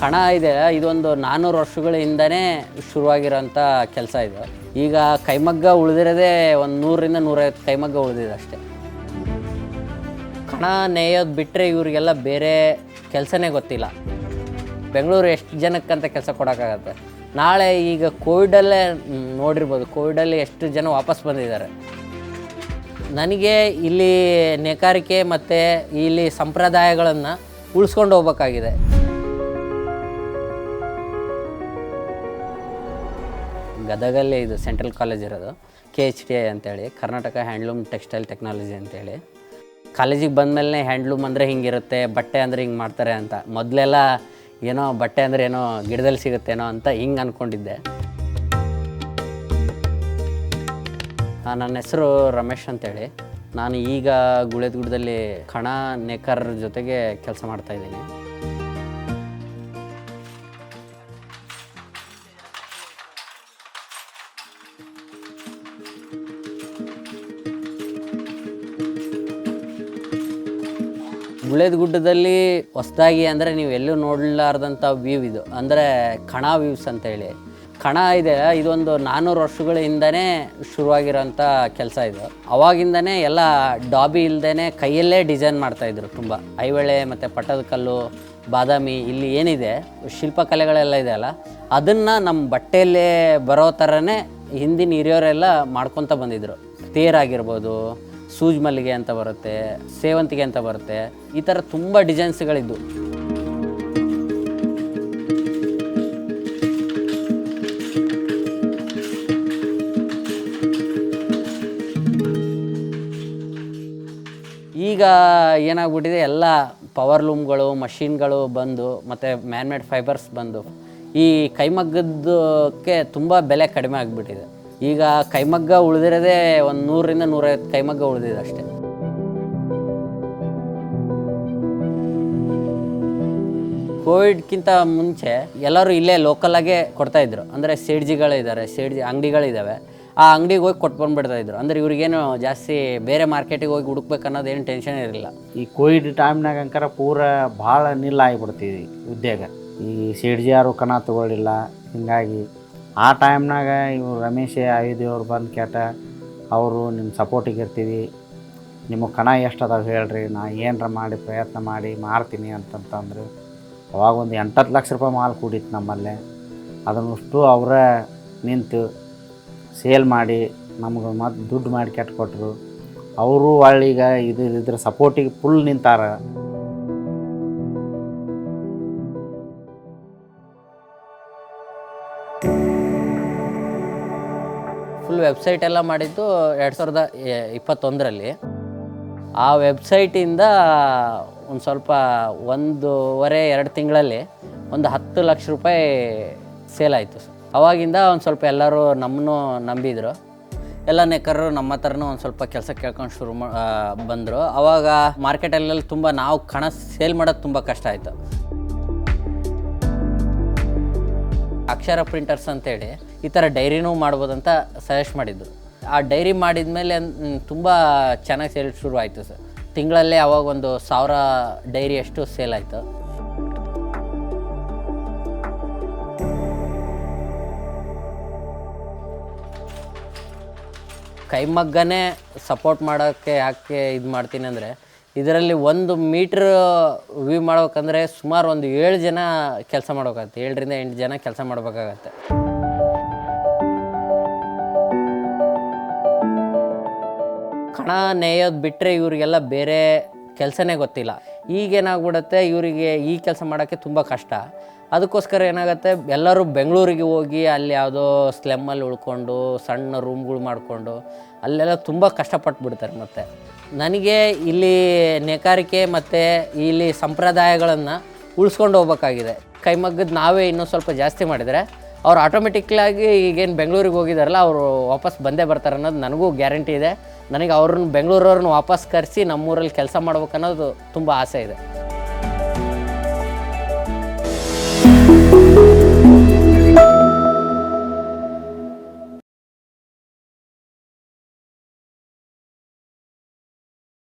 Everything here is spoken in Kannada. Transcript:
ಕಣ ಇದೆ. ಇದೊಂದು ನಾನ್ನೂರು ವರ್ಷಗಳ ಹಿಂದನೇ ಶುರುವಾಗಿರೋಂಥ ಕೆಲಸ ಇದು. ಈಗ ಕೈಮಗ್ಗ ಉಳಿದಿರೋದೇ ಒಂದು ನೂರರಿಂದ ನೂರೈವತ್ತು ಕೈಮಗ್ಗ ಉಳಿದಿದೆ ಅಷ್ಟೇ. ಕಣ ನೇಯೋದು ಬಿಟ್ಟರೆ ಇವರಿಗೆಲ್ಲ ಬೇರೆ ಕೆಲಸನೇ ಗೊತ್ತಿಲ್ಲ. ಬೆಂಗಳೂರು ಎಷ್ಟು ಜನಕ್ಕಂತ ಕೆಲಸ ಕೊಡೋಕ್ಕಾಗತ್ತೆ. ನಾಳೆ ಈಗ ಕೋವಿಡಲ್ಲೇ ನೋಡಿರ್ಬೋದು, ಕೋವಿಡಲ್ಲಿ ಎಷ್ಟು ಜನ ವಾಪಸ್ ಬಂದಿದ್ದಾರೆ. ನನಗೆ ಇಲ್ಲಿ ನೇಕಾರಿಕೆ ಮತ್ತು ಇಲ್ಲಿ ಸಂಪ್ರದಾಯಗಳನ್ನು ಉಳಿಸ್ಕೊಂಡು ಹೋಗ್ಬೇಕಾಗಿದೆ. ಗದಗಲ್ಲೇ ಇದು ಸೆಂಟ್ರಲ್ ಕಾಲೇಜ್ ಇರೋದು ಕೆ ಎಚ್ ಟಿ ಐ ಅಂತೇಳಿ, ಕರ್ನಾಟಕ ಹ್ಯಾಂಡ್ಲೂಮ್ ಟೆಕ್ಸ್ಟೈಲ್ ಟೆಕ್ನಾಲಜಿ ಅಂತೇಳಿ. ಕಾಲೇಜಿಗೆ ಬಂದಮೇಲೆ ಹ್ಯಾಂಡ್ಲೂಮ್ ಅಂದರೆ ಹಿಂಗಿರುತ್ತೆ, ಬಟ್ಟೆ ಅಂದರೆ ಹಿಂಗೆ ಮಾಡ್ತಾರೆ ಅಂತ. ಮೊದಲೆಲ್ಲ ಏನೋ ಬಟ್ಟೆ ಅಂದರೆ ಏನೋ ಗಿಡದಲ್ಲಿ ಸಿಗುತ್ತೇನೋ ಅಂತ ಹಿಂಗೆ ಅಂದ್ಕೊಂಡಿದ್ದೆ ನನ್ನ ಹೆಸರು ರಮೇಶ್ ಅಂತೇಳಿ. ನಾನು ಈಗ ಗುಳೇದಗುಡದಲ್ಲಿ ಕಣ ನೇಕರ್ ಜೊತೆಗೆ ಕೆಲಸ ಮಾಡ್ತಾ ಗುಳೇದಗುಡ್ಡದಲ್ಲಿ ಹೊಸದಾಗಿ ಅಂದರೆ ನೀವು ಎಲ್ಲೂ ನೋಡಲಾರ್ದಂಥ ವ್ಯೂ ಇದು. ಅಂದರೆ ಕಣ ವ್ಯೂಸ್ ಅಂತೇಳಿ ಕಣ ಇದೆ, ಇದೊಂದು ನಾನ್ನೂರು ವರ್ಷಗಳ ಹಿಂದನೇ ಶುರುವಾಗಿರೋಂಥ ಕೆಲಸ ಇದು. ಅವಾಗಿಂದನೇ ಎಲ್ಲ ಡಾಬಿ ಇಲ್ಲದೇ ಕೈಯಲ್ಲೇ ಡಿಸೈನ್ ಮಾಡ್ತಾಯಿದ್ರು ತುಂಬ. ಐವಳೆ ಮತ್ತು ಪಟ್ಟದಕಲ್ಲು ಬಾದಾಮಿ ಇಲ್ಲಿ ಏನಿದೆ, ಶಿಲ್ಪಕಲೆಗಳೆಲ್ಲ ಇದೆ ಅಲ್ಲ, ಅದನ್ನು ನಮ್ಮ ಬಟ್ಟೆಯಲ್ಲೇ ಬರೋ ಥರನೇ ಹಿಂದಿನ ಹಿರಿಯವರೆಲ್ಲ ಮಾಡ್ಕೊತ ಬಂದಿದ್ದರು ತೇರಾಗಿರ್ಬೋದು ಸೂಜ್ ಮಲ್ಲಿಗೆ ಅಂತ ಬರುತ್ತೆ, ಸೇವಂತಿಗೆ ಅಂತ ಬರುತ್ತೆ, ಈ ಥರ ತುಂಬ ಡಿಸೈನ್ಸ್ಗಳಿದ್ದು ಈಗ ಏನಾಗ್ಬಿಟ್ಟಿದೆ, ಎಲ್ಲ ಪವರ್ ಲೂಮ್ಗಳು ಮಷಿನ್ಗಳು ಬಂದು, ಮತ್ತು ಮ್ಯಾನ್ಮೇಡ್ ಫೈಬರ್ಸ್ ಬಂದು, ಈ ಕೈಮಗ್ಗದಕ್ಕೆ ತುಂಬ ಬೆಲೆ ಕಡಿಮೆ ಆಗಿಬಿಟ್ಟಿದೆ. ಈಗ ಕೈಮಗ್ಗ ಉಳಿದಿರೋದೇ ಒಂದು ನೂರರಿಂದ ನೂರೈವತ್ತು ಕೈಮಗ್ಗ ಉಳಿದಿದೆ ಅಷ್ಟೇ. ಕೋವಿಡ್ಗಿಂತ ಮುಂಚೆ ಎಲ್ಲರೂ ಇಲ್ಲೇ ಲೋಕಲಾಗೆ ಕೊಡ್ತಾ ಇದ್ರು. ಅಂದರೆ ಸೇಡ್ಜಿಗಳಿದ್ದಾರೆ ಸೇಡ್ಜಿ ಅಂಗಡಿಗಳಿದ್ದಾವೆ ಆ ಅಂಗಡಿಗೆ ಹೋಗಿ ಕೊಟ್ಟು ಬಂದ್ಬಿಡ್ತಾ ಇದ್ರು. ಅಂದ್ರೆ ಇವ್ರಿಗೇನು ಜಾಸ್ತಿ ಬೇರೆ ಮಾರ್ಕೆಟಿಗೆ ಹೋಗಿ ಹುಡುಕ್ಬೇಕು ಅನ್ನೋದೇನು ಟೆನ್ಷನ್ ಇರಲಿಲ್ಲ. ಈ ಕೋವಿಡ್ ಟೈಮ್ನಾಗ ಅಂಕರ ಪೂರ ಭಾಳ ನಿಲ್ಲ ಆಗಿಬಿಡ್ತೀವಿ ಉದ್ಯೋಗ. ಈ ಸೇಡ್ಜಿ ಯಾರು ಕಣ ತಗೊಳ್ಳಿಲ್ಲ, ಹಿಂಗಾಗಿ ಆ ಟೈಮ್ನಾಗ ಇವು ರಮೇಶ್ ಆಯುಧಿಯವ್ರು ಬಂದು ಕೇಟ ಅವರು ನಿಮ್ಮ ಸಪೋರ್ಟಿಗೆ ಇರ್ತೀವಿ. ನಿಮಗೆ ಕಣ ಎಷ್ಟು ಅದಾವೆ ಹೇಳ್ರಿ. ನಾ ಏನಾರ ಮಾಡಿ ಪ್ರಯತ್ನ ಮಾಡಿ ಮಾರ್ತೀನಿ ಅಂತಂತಂದ್ರೆ. ಅವಾಗ ಒಂದು ಎಂಟತ್ತು ಲಕ್ಷ ರೂಪಾಯಿ ಮಾಲ್ ಕೂಡಿತ್ತು ನಮ್ಮಲ್ಲೇ. ಅದನ್ನಷ್ಟು ಅವರೇ ನಿಂತು ಸೇಲ್ ಮಾಡಿ ನಮ್ಗೆ ಮತ್ತು ದುಡ್ಡು ಮಾಡಿ ಕೆಟ್ಟು ಕೊಟ್ಟರು ಅವರು ಒಳ್ಳೀಗ ಇದು ಇದ್ರ ಸಪೋರ್ಟಿಗೆ ಫುಲ್ ನಿಂತಾರ. ಫುಲ್ ವೆಬ್ಸೈಟ್ ಎಲ್ಲ ಮಾಡಿದ್ದು ಎರಡು ಸಾವಿರದ ಇಪ್ಪತ್ತೊಂದರಲ್ಲಿ. ಆ ವೆಬ್ಸೈಟಿಂದ ಒಂದು ಸ್ವಲ್ಪ ಒಂದೂವರೆ, ಎರಡು ತಿಂಗಳಲ್ಲಿ ಒಂದು ಹತ್ತು ಲಕ್ಷ ರೂಪಾಯಿ ಸೇಲ್ ಆಯಿತು. ಅವಾಗಿಂದ ಒಂದು ಸ್ವಲ್ಪ ಎಲ್ಲರೂ ನಮ್ಮನ್ನು ನಂಬಿದ್ರು. ಎಲ್ಲ ನೇಕರರು ನಮ್ಮ ಹತ್ರನೂ ಒಂದು ಸ್ವಲ್ಪ ಕೆಲಸ ಕೇಳ್ಕೊಂಡು ಶುರು ಮಾ ಬಂದರು. ಅವಾಗ ಮಾರ್ಕೆಟಲ್ಲೆಲ್ಲ ತುಂಬ ನಾವು ಕಣ ಸೇಲ್ ಮಾಡೋದು ತುಂಬ ಕಷ್ಟ ಆಯಿತು. ಅಕ್ಷರ ಪ್ರಿಂಟರ್ಸ್ ಅಂತೇಳಿ ಈ ಥರ ಡೈರಿನೂ ಮಾಡ್ಬೋದಂತ ಸಜೆಸ್ಟ್ ಮಾಡಿದ್ದು. ಆ ಡೈರಿ ಮಾಡಿದ್ಮೇಲೆ ತುಂಬ ಚೆನ್ನಾಗಿ ಸೇಲ್ ಶುರು ಆಯಿತು ಸರ್. ತಿಂಗಳಲ್ಲೇ ಅವಾಗ ಒಂದು ಸಾವಿರ ಡೈರಿ ಅಷ್ಟು ಸೇಲ್ ಆಯಿತು. ಕೈಮಗ್ಗನೇ ಸಪೋರ್ಟ್ ಮಾಡೋಕ್ಕೆ ಯಾಕೆ ಇದು ಮಾಡ್ತೀನಿ ಅಂದರೆ ಇದರಲ್ಲಿ ಒಂದು ಮೀಟ್ರ್ ವ್ಯೂ ಮಾಡ್ಬೇಕಂದ್ರೆ ಸುಮಾರು ಒಂದು ಏಳು ಜನ ಕೆಲಸ ಮಾಡ್ಬೇಕಾಗತ್ತೆ. ಏಳರಿಂದ ಎಂಟು ಜನ ಕೆಲಸ ಮಾಡಬೇಕಾಗತ್ತೆ. ಕಣ ನೇಯೋದು ಬಿಟ್ಟರೆ ಇವರಿಗೆಲ್ಲ ಬೇರೆ ಕೆಲಸನೇ ಗೊತ್ತಿಲ್ಲ. ಈಗೇನಾಗ್ಬಿಡುತ್ತೆ ಇವರಿಗೆ ಈ ಕೆಲಸ ಮಾಡೋಕ್ಕೆ ತುಂಬ ಕಷ್ಟ. ಅದಕ್ಕೋಸ್ಕರ ಏನಾಗುತ್ತೆ, ಎಲ್ಲರೂ ಬೆಂಗಳೂರಿಗೆ ಹೋಗಿ ಅಲ್ಲಿ ಯಾವುದೋ ಸ್ಲೆಮ್ಮಲ್ಲಿ ಉಳ್ಕೊಂಡು, ಸಣ್ಣ ರೂಮ್ಗಳು ಮಾಡಿಕೊಂಡು, ಅಲ್ಲೆಲ್ಲ ತುಂಬ ಕಷ್ಟಪಟ್ಟು ಬಿಡ್ತಾರೆ ಮತ್ತು. ನನಗೆ ಇಲ್ಲಿ ನೇಕಾರಿಕೆ ಮತ್ತು ಇಲ್ಲಿ ಸಂಪ್ರದಾಯಗಳನ್ನು ಉಳಿಸ್ಕೊಂಡು ಹೋಗ್ಬೇಕಾಗಿದೆ. ಕೈಮಗ್ಗದ ನಾವೇ ಇನ್ನೂ ಸ್ವಲ್ಪ ಜಾಸ್ತಿ ಮಾಡಿದರೆ, ಅವ್ರು ಆಟೋಮೆಟಿಕ್ಲಾಗಿ ಈಗೇನು ಬೆಂಗಳೂರಿಗೆ ಹೋಗಿದಾರಲ್ಲ, ಅವರು ವಾಪಸ್ ಬಂದೇ ಬರ್ತಾರೆ ಅನ್ನೋದು ನನಗೂ ಗ್ಯಾರಂಟಿ ಇದೆ. ನನಗೆ ಅವ್ರನ್ನ ಬೆಂಗಳೂರವ್ರನ್ನ ವಾಪಸ್ ಕರೆಸಿ ನಮ್ಮೂರಲ್ಲಿ ಕೆಲಸ ಮಾಡ್ಬೇಕನ್ನೋದು ತುಂಬ ಆಸೆ ಇದೆ.